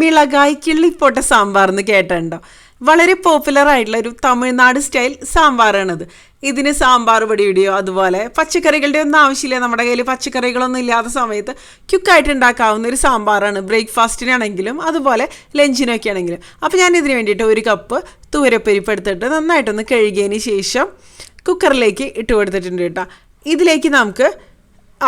മിളകായ് കിള്ളിപ്പോട്ട സാമ്പാർ എന്ന് കേട്ടിട്ടുണ്ടോ? വളരെ പോപ്പുലർ ആയിട്ടുള്ള ഒരു തമിഴ്നാട് സ്റ്റൈൽ സാമ്പാറാണിത്. ഇതിന് സാമ്പാർ പൊടിയുടെയോ അതുപോലെ പച്ചക്കറികളുടെ ഒന്നും ആവശ്യമില്ല. നമ്മുടെ കയ്യിൽ പച്ചക്കറികളൊന്നും ഇല്ലാത്ത സമയത്ത് ക്യുക്കായിട്ട് ഉണ്ടാക്കാവുന്ന ഒരു സാമ്പാറാണ്. ബ്രേക്ക്ഫാസ്റ്റിനാണെങ്കിലും അതുപോലെ ലഞ്ചിനൊക്കെ ആണെങ്കിലും. അപ്പോൾ ഞാൻ ഇതിന് വേണ്ടിയിട്ട് ഒരു കപ്പ് തൂരപ്പരിപ്പ് എടുത്തിട്ട് നന്നായിട്ടൊന്ന് കഴുകിയതിന് ശേഷം കുക്കറിലേക്ക് ഇട്ട് കൊടുത്തിട്ടുണ്ട് കേട്ടോ. ഇതിലേക്ക് നമുക്ക്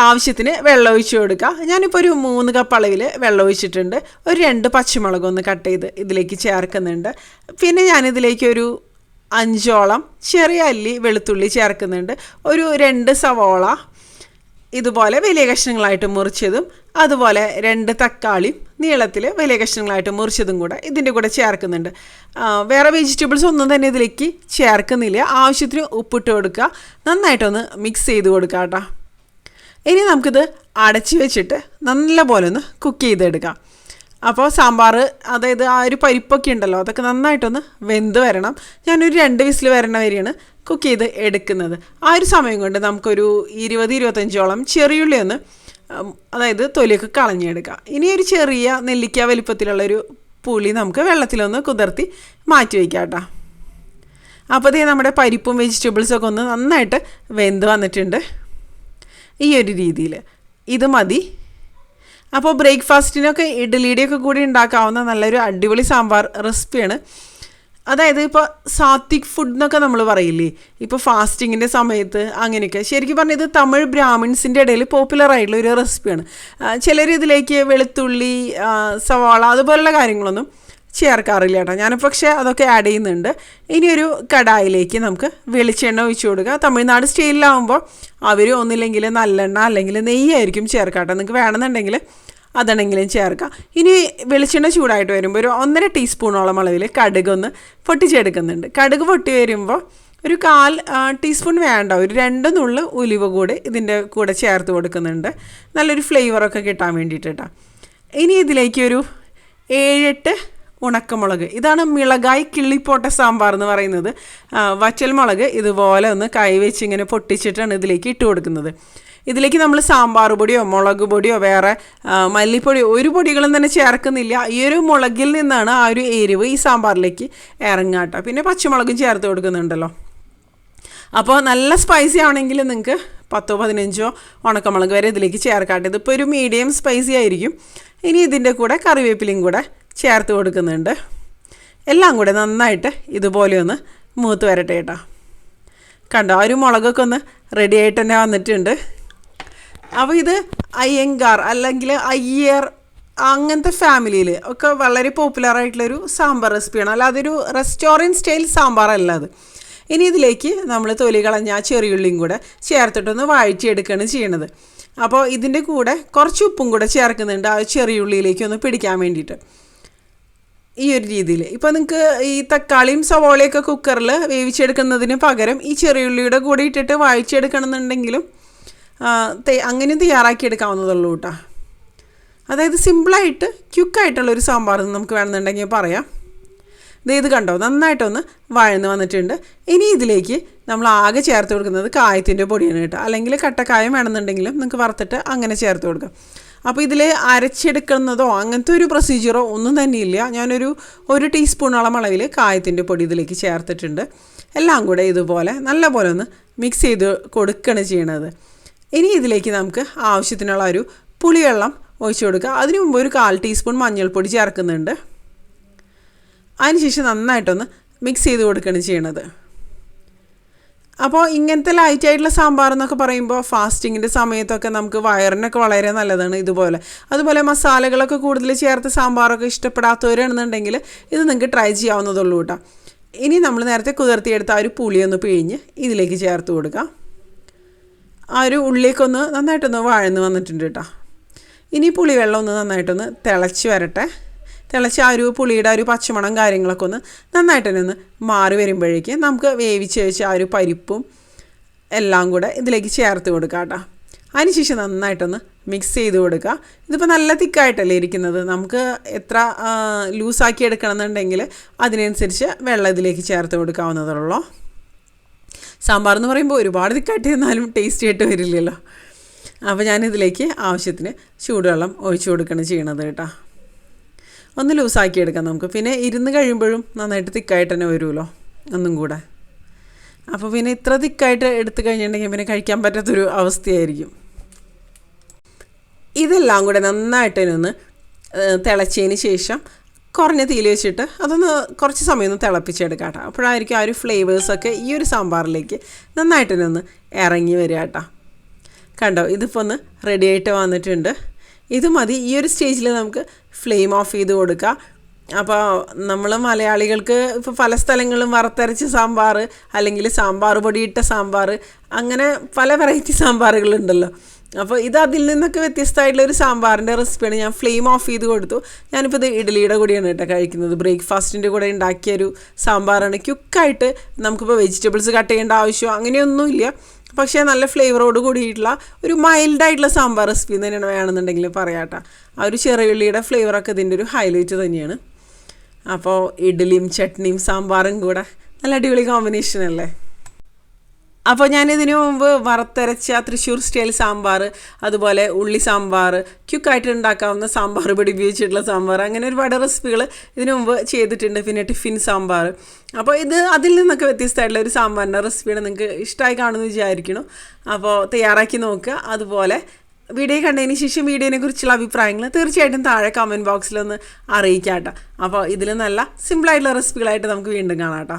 ആവശ്യത്തിന് വെള്ളം ഒഴിച്ച് കൊടുക്കുക ഞാനിപ്പോൾ ഒരു മൂന്ന് കപ്പ് അളവിൽ വെള്ളം ഒഴിച്ചിട്ടുണ്ട് ഒരു രണ്ട് പച്ചമുളക് ഒന്ന് കട്ട് ചെയ്ത് ഇതിലേക്ക് ചേർക്കുന്നുണ്ട്. പിന്നെ ഞാനിതിലേക്ക് ഒരു അഞ്ചോളം ചെറിയ അല്ലി വെളുത്തുള്ളി ചേർക്കുന്നുണ്ട്. ഒരു രണ്ട് സവോള ഇതുപോലെ വലിയ കഷ്ണങ്ങളായിട്ട് മുറിച്ചതും അതുപോലെ രണ്ട് തക്കാളിയും നീളത്തിൽ വലിയ കഷ്ണങ്ങളായിട്ട് മുറിച്ചതും കൂടെ ഇതിന്റെ കൂടെ ചേർക്കുന്നുണ്ട്. വേറെ വെജിറ്റബിൾസ് ഒന്നും തന്നെ ഇതിലേക്ക് ചേർക്കുന്നില്ല. ആവശ്യത്തിന് ഉപ്പിട്ട് കൊടുക്കുക. നന്നായിട്ടൊന്ന് മിക്സ് ചെയ്ത് കൊടുക്കുക കേട്ടോ ഇനി നമുക്കിത് അടച്ച് വെച്ചിട്ട് നല്ലപോലെ ഒന്ന് കുക്ക് ചെയ്തെടുക്കാം. അപ്പോൾ സാമ്പാർ അതായത് ആ ഒരു പരിപ്പൊക്കെ ഉണ്ടല്ലോ അതൊക്കെ നന്നായിട്ടൊന്ന് വെന്ത് വരണം. ഞാനൊരു രണ്ട് വിസിൽ വരണ വരെയാണ് കുക്ക് ചെയ്ത് എടുക്കുന്നത്. ആ ഒരു സമയം കൊണ്ട് നമുക്കൊരു ഇരുപത് ഇരുപത്തഞ്ചോളം ചെറിയുള്ളി ഒന്ന് അതായത് തൊലിയൊക്കെ കളഞ്ഞെടുക്കാം. ഇനി ഒരു ചെറിയ നെല്ലിക്ക വലിപ്പത്തിലുള്ളൊരു പുളി നമുക്ക് വെള്ളത്തിലൊന്ന് കുതിർത്തി മാറ്റി വയ്ക്കാം കേട്ടോ. അപ്പോൾ ഇതേ നമ്മുടെ പരിപ്പും വെജിറ്റബിൾസൊക്കെ ഒന്ന് നന്നായിട്ട് വെന്ത് വന്നിട്ടുണ്ട്. ഈ ഒരു രീതിയിൽ ഇത് മതി. അപ്പോൾ ബ്രേക്ക്ഫാസ്റ്റിനൊക്കെ ഇഡ്ഡലിയുടെയൊക്കെ കൂടി ഉണ്ടാക്കാവുന്ന നല്ലൊരു അടിപൊളി സാമ്പാർ റെസിപ്പിയാണ്. അതായത് ഇപ്പോൾ സാത്വിക് ഫുഡ് എന്നൊക്കെ നമ്മൾ പറയില്ലേ? ഇപ്പോൾ ഫാസ്റ്റിങ്ങിന്റെ സമയത്ത് അങ്ങനെയൊക്കെ. ശരിക്കും പറഞ്ഞാൽ ഇത് തമിഴ് ബ്രാഹ്മിൺസിന്റെ ഇടയിൽ പോപ്പുലർ ആയിട്ടുള്ള ഒരു റെസിപ്പിയാണ്. ചിലർ ഇതിലേക്ക് വെളുത്തുള്ളി സവാള അതുപോലുള്ള കാര്യങ്ങളൊന്നും ചേർക്കാറില്ല കേട്ടോ. ഞാൻ പക്ഷേ അതൊക്കെ ആഡ് ചെയ്യുന്നുണ്ട്. ഇനിയൊരു കടായിലേക്ക് നമുക്ക് വെളിച്ചെണ്ണ ഒഴിച്ചു കൊടുക്കുക തമിഴ്നാട് സ്റ്റൈലിലാവുമ്പോൾ അവർ ഒന്നില്ലെങ്കിൽ നല്ലെണ്ണ അല്ലെങ്കിൽ നെയ്യായിരിക്കും ചേർക്കുക കേട്ടോ. നിങ്ങൾക്ക് വേണമെന്നുണ്ടെങ്കിൽ അതാണെങ്കിലും ചേർക്കാം. ഇനി വെളിച്ചെണ്ണ ചൂടായിട്ട് വരുമ്പോൾ ഒരു ഒന്നര ടീസ്പൂണോളം അളവിൽ കടുക് ഒന്ന് പൊട്ടിച്ചെടുക്കുന്നുണ്ട്. കടുക് പൊട്ടി വരുമ്പോൾ ഒരു കാൽ ടീസ്പൂൺ വേണ്ട. ഒരു രണ്ട് നുള്ള് ഉലുവ കൂടി ഇതിന്റെ കൂടെ ചേർത്ത് കൊടുക്കുന്നുണ്ട്. നല്ലൊരു ഫ്ലേവറൊക്കെ കിട്ടാൻ വേണ്ടിയിട്ട് കേട്ടോ. ഇനി ഇതിലേക്ക് ഒരു ഏഴെട്ട് ഉണക്കമുളക്. ഇതാണ് മിളകായി കിള്ളിപ്പോട്ട സാമ്പാർ എന്ന് പറയുന്നത്. വച്ചൽ മുളക് ഇതുപോലെ ഒന്ന് കൈവെച്ച് ഇങ്ങനെ പൊട്ടിച്ചിട്ടാണ് ഇതിലേക്ക് ഇട്ട് കൊടുക്കുന്നത്. ഇതിലേക്ക് നമ്മൾ സാമ്പാർ പൊടിയോ മുളക് പൊടിയോ വേറെ മല്ലിപ്പൊടിയോ ഒരു പൊടികളും തന്നെ ചേർക്കുന്നില്ല. ഈ ഒരു മുളകിൽ നിന്നാണ് ആ ഒരു എരിവ് ഈ സാമ്പാറിലേക്ക് ഇറങ്ങാട്ടോ പിന്നെ പച്ചമുളകും ചേർത്ത് കൊടുക്കുന്നുണ്ടല്ലോ. അപ്പോൾ നല്ല സ്പൈസി ആണെങ്കിൽ നിങ്ങൾക്ക് പത്തോ പതിനഞ്ചോ ഉണക്കമുളക് വരെ ഇതിലേക്ക് ചേർക്കാട്ടെ. ഇതിപ്പോൾ ഒരു മീഡിയം സ്പൈസി ആയിരിക്കും. ഇനി ഇതിന്റെ കൂടെ കറിവേപ്പിലയും കൂടെ ചേർത്ത് കൊടുക്കുന്നുണ്ട്. എല്ലാം കൂടെ നന്നായിട്ട് ഇതുപോലെ ഒന്ന് മൂത്ത് വരട്ടെ കേട്ടോ കണ്ടോ ഒരു മുളകൊക്കെ ഒന്ന് റെഡി ആയിട്ട് തന്നെ വന്നിട്ടുണ്ട്. അപ്പോൾ ഇത് അയ്യങ്കാർ അല്ലെങ്കിൽ അയ്യർ അങ്ങനത്തെ ഫാമിലിയിൽ ഒക്കെ വളരെ പോപ്പുലർ ആയിട്ടുള്ളൊരു സാമ്പാർ റെസിപ്പിയാണ് അല്ല അതൊരു റെസ്റ്റോറന്റ് സ്റ്റൈൽ സാമ്പാറല്ല അത്. ഇനി ഇതിലേക്ക് നമ്മൾ തൊലി കളഞ്ഞ ആ ചെറിയുള്ളിയും കൂടെ ചേർത്തിട്ടൊന്ന് വഴറ്റിയെടുക്കുകയാണ് ചെയ്യണത്. അപ്പോൾ ഇതിന്റെ കൂടെ കുറച്ച് ഉപ്പും കൂടെ ചേർക്കുന്നുണ്ട് ആ ചെറിയുള്ളിയിലേക്ക് ഒന്ന് പിടിക്കാൻ വേണ്ടിയിട്ട്. ഈ ഒരു രീതിയിൽ. ഇപ്പോൾ നിങ്ങൾക്ക് ഈ തക്കാളിയും സവോളയൊക്കെ കുക്കറിൽ വേവിച്ചെടുക്കുന്നതിന് പകരം ഈ ചെറിയുള്ളിയുടെ കൂടെ ഇട്ടിട്ട് വായിച്ചെടുക്കണമെന്നുണ്ടെങ്കിലും അങ്ങനെ തയ്യാറാക്കിയെടുക്കാവുന്നതുള്ളൂ കേട്ടോ അതായത് സിമ്പിളായിട്ട് ക്യുക്കായിട്ടുള്ള ഒരു സാമ്പാർ നമുക്ക് വേണമെന്നുണ്ടെങ്കിൽ പറയാം. ഇത് കണ്ടോ? നന്നായിട്ടൊന്ന് വഴന്ന് വന്നിട്ടുണ്ട്. ഇനി ഇതിലേക്ക് നമ്മൾ ആകെ ചേർത്ത് കൊടുക്കുന്നത് കായത്തിന്റെ പൊടിയാണ് കേട്ടോ അല്ലെങ്കിൽ കട്ടക്കായം വേണമെന്നുണ്ടെങ്കിലും നിങ്ങൾക്ക് വറുത്തിട്ട് അങ്ങനെ ചേർത്ത് കൊടുക്കാം. അപ്പോൾ ഇതിൽ അരച്ചെടുക്കുന്നതോ അങ്ങനത്തെ ഒരു പ്രൊസീജിയറോ ഒന്നും തന്നെ ഇല്ല ഞാനൊരു ഒരു ടീസ്പൂണോളം അളവിൽ കായത്തിന്റെ പൊടി ഇതിലേക്ക് ചേർത്തിട്ടുണ്ട്. എല്ലാം കൂടെ ഇതുപോലെ നല്ലപോലെ ഒന്ന് മിക്സ് ചെയ്ത് കൊടുക്കുകയാണ് ചെയ്യണത്. ഇനി ഇതിലേക്ക് നമുക്ക് ആവശ്യത്തിനുള്ള ഒരു പുളിവെള്ളം ഒഴിച്ചു കൊടുക്കുക. അതിനു മുമ്പ് ഒരു കാൽ ടീസ്പൂൺ മഞ്ഞൾപ്പൊടി ചേർക്കുന്നുണ്ട്. അതിനുശേഷം നന്നായിട്ടൊന്ന് മിക്സ് ചെയ്ത് കൊടുക്കുകയാണ് ചെയ്യണത്. അപ്പോൾ ഇങ്ങനത്തെ ലൈറ്റ് ആയിട്ടുള്ള സാമ്പാർ എന്നൊക്കെ പറയുമ്പോൾ ഫാസ്റ്റിങ്ങിന്റെ സമയത്തൊക്കെ നമുക്ക് വയറിനൊക്കെ വളരെ നല്ലതാണ് ഇതുപോലെ. അതുപോലെ മസാലകളൊക്കെ കൂടുതൽ ചേർത്ത് സാമ്പാറൊക്കെ ഇഷ്ടപ്പെടാത്തവരാണെന്നുണ്ടെങ്കിൽ ഇത് നിങ്ങൾക്ക് ട്രൈ ചെയ്യാവുന്നതുള്ളൂ കേട്ടോ ഇനി നമ്മൾ നേരത്തെ കുതിർത്തിയെടുത്ത ആ ഒരു പുളി ഒന്ന് പിഴിഞ്ഞ് ഇതിലേക്ക് ചേർത്ത് കൊടുക്കുക ആ ഒരു ഉള്ളിലേക്കൊന്ന് നന്നായിട്ടൊന്ന് വാഴന്ന് വന്നിട്ടുണ്ട് കേട്ടോ ഇനി പുളിവെള്ളം ഒന്ന് നന്നായിട്ടൊന്ന് തിളച്ച് വരട്ടെ. തിളച്ച് ആ ഒരു പുളിയുടെ ആ ഒരു പച്ചമണം കാര്യങ്ങളൊക്കെ ഒന്ന് നന്നായിട്ട് തന്നെ ഒന്ന് മാറി വരുമ്പോഴേക്ക് നമുക്ക് വേവിച്ച് വെച്ച ആ ഒരു പരിപ്പും എല്ലാം കൂടെ ഇതിലേക്ക് ചേർത്ത് കൊടുക്കുക കേട്ടോ. അതിനുശേഷം നന്നായിട്ടൊന്ന് മിക്സ് ചെയ്ത് കൊടുക്കുക. ഇതിപ്പോൾ നല്ല തിക്കായിട്ടല്ലേ ഇരിക്കുന്നത്? നമുക്ക് എത്ര ലൂസാക്കി എടുക്കണമെന്നുണ്ടെങ്കിൽ അതിനനുസരിച്ച് വെള്ളം ഇതിലേക്ക് ചേർത്ത് കൊടുക്കാവുന്നതുള്ളൂ സാമ്പാർ എന്ന് പറയുമ്പോൾ ഒരുപാട് തിക്കായിട്ട് എന്നാലും ടേസ്റ്റി ആയിട്ട് വരില്ലല്ലോ. അപ്പോൾ ഞാനിതിലേക്ക് ആവശ്യത്തിന് ചൂടുവെള്ളം ഒഴിച്ചു കൊടുക്കണം ചെയ്യണത് കേട്ടോ. ഒന്ന് ലൂസാക്കി എടുക്കാം നമുക്ക്. പിന്നെ ഇരുന്ന് കഴിയുമ്പോഴും നന്നായിട്ട് തിക്കായിട്ട് തന്നെ വരുമല്ലോ ഒന്നും കൂടെ. അപ്പോൾ പിന്നെ ഇത്ര തിക്കായിട്ട് എടുത്തു കഴിഞ്ഞിട്ടുണ്ടെങ്കിൽ പിന്നെ കഴിക്കാൻ പറ്റാത്തൊരു അവസ്ഥയായിരിക്കും. ഇതെല്ലാം കൂടെ നന്നായിട്ട് ഒന്ന് തിളച്ചതിന് ശേഷം കുറഞ്ഞ തീയിൽ വെച്ചിട്ട് അതൊന്ന് കുറച്ച് സമയം ഒന്ന് തിളപ്പിച്ചെടുക്കാം കേട്ടോ. അപ്പോഴായിരിക്കും ആ ഒരു ഫ്ലേവേഴ്സൊക്കെ ഈ ഒരു സാമ്പാറിലേക്ക് നന്നായിട്ട് തന്നെ ഒന്ന് ഇറങ്ങി വരിക കേട്ടോ. കണ്ടോ ഇതിപ്പോൾ ഒന്ന് റെഡി ആയിട്ട് വന്നിട്ടുണ്ട്. ഇത് മതി. ഈ ഒരു സ്റ്റേജിൽ നമുക്ക് ഫ്ലെയിം ഓഫ് ചെയ്ത് കൊടുക്കുക അപ്പോൾ നമ്മൾ മലയാളികൾക്ക് ഇപ്പോൾ പല സ്ഥലങ്ങളിലും വറുത്തരച്ച സാമ്പാർ അല്ലെങ്കിൽ സാമ്പാർ പൊടിയിട്ട സാമ്പാർ അങ്ങനെ പല വെറൈറ്റി സാമ്പാറുകളുണ്ടല്ലോ. അപ്പോൾ ഇത് അതിൽ നിന്നൊക്കെ വ്യത്യസ്തമായിട്ടുള്ള ഒരു സാമ്പാറിന്റെ റെസിപ്പിയാണ് ഞാൻ ഫ്ലെയിം ഓഫ് ചെയ്ത് കൊടുത്തു. ഞാനിപ്പോൾ ഇത് ഇഡ്ഡലിയുടെ കൂടിയാണ് കേട്ടോ കഴിക്കുന്നത്. ബ്രേക്ക്ഫാസ്റ്റിന്റെ കൂടെ ഉണ്ടാക്കിയ ഒരു സാമ്പാറാണ്. ക്യുക്കായിട്ട് നമുക്കിപ്പോൾ വെജിറ്റബിൾസ് കട്ട് ചെയ്യേണ്ട ആവശ്യമോ അങ്ങനെയൊന്നുമില്ല. പക്ഷേ നല്ല ഫ്ലേവറോട് കൂടിയിട്ടുള്ള ഒരു മൈൽഡായിട്ടുള്ള സാമ്പാർ റെസിപ്പി തന്നെയാണ് വേണമെന്നുണ്ടെങ്കിൽ പറയാട്ടോ. ആ ഒരു ചെറിയുള്ളിയുടെ ഫ്ലേവറൊക്കെ ഇതിന്റെ ഒരു ഹൈലൈറ്റ് തന്നെയാണ്. അപ്പോൾ ഇഡ്ഡലിയും ചട്നിയും സാമ്പാറും കൂടെ നല്ല അടിപൊളി കോമ്പിനേഷൻ അല്ലേ? അപ്പോൾ ഞാൻ ഇതിനു മുമ്പ് വറുത്തരച്ച തൃശ്ശൂർ സ്റ്റൈൽ സാമ്പാർ അതുപോലെ ഉള്ളി സാമ്പാർ ക്യുക്കായിട്ട് ഉണ്ടാക്കാവുന്ന സാമ്പാർ പൊടി ഉപയോഗിച്ചിട്ടുള്ള സാമ്പാർ അങ്ങനെ ഒരുപാട് റെസിപ്പികൾ ഇതിനു മുമ്പ് ചെയ്തിട്ടുണ്ട്. പിന്നെ ടിഫിൻ സാമ്പാർ. അപ്പോൾ ഇത് അതിൽ നിന്നൊക്കെ വ്യത്യസ്തമായിട്ടുള്ള ഒരു സാമ്പാറിന്റെ റെസിപ്പിയാണ് നിങ്ങൾക്ക് ഇഷ്ടമായി കാണുമെന്ന് വിചാരിക്കണം അപ്പോൾ തയ്യാറാക്കി നോക്കുക. അതുപോലെ വീഡിയോ കണ്ടതിന് ശേഷം വീഡിയോനെ കുറിച്ചുള്ള അഭിപ്രായങ്ങൾ തീർച്ചയായിട്ടും താഴെ കമന്റ് ബോക്സിലൊന്ന് അറിയിക്കാം കേട്ടോ അപ്പോൾ ഇതിൽ നല്ല സിമ്പിളായിട്ടുള്ള റെസിപ്പികളായിട്ട് നമുക്ക് വീണ്ടും കാണാം കേട്ടോ.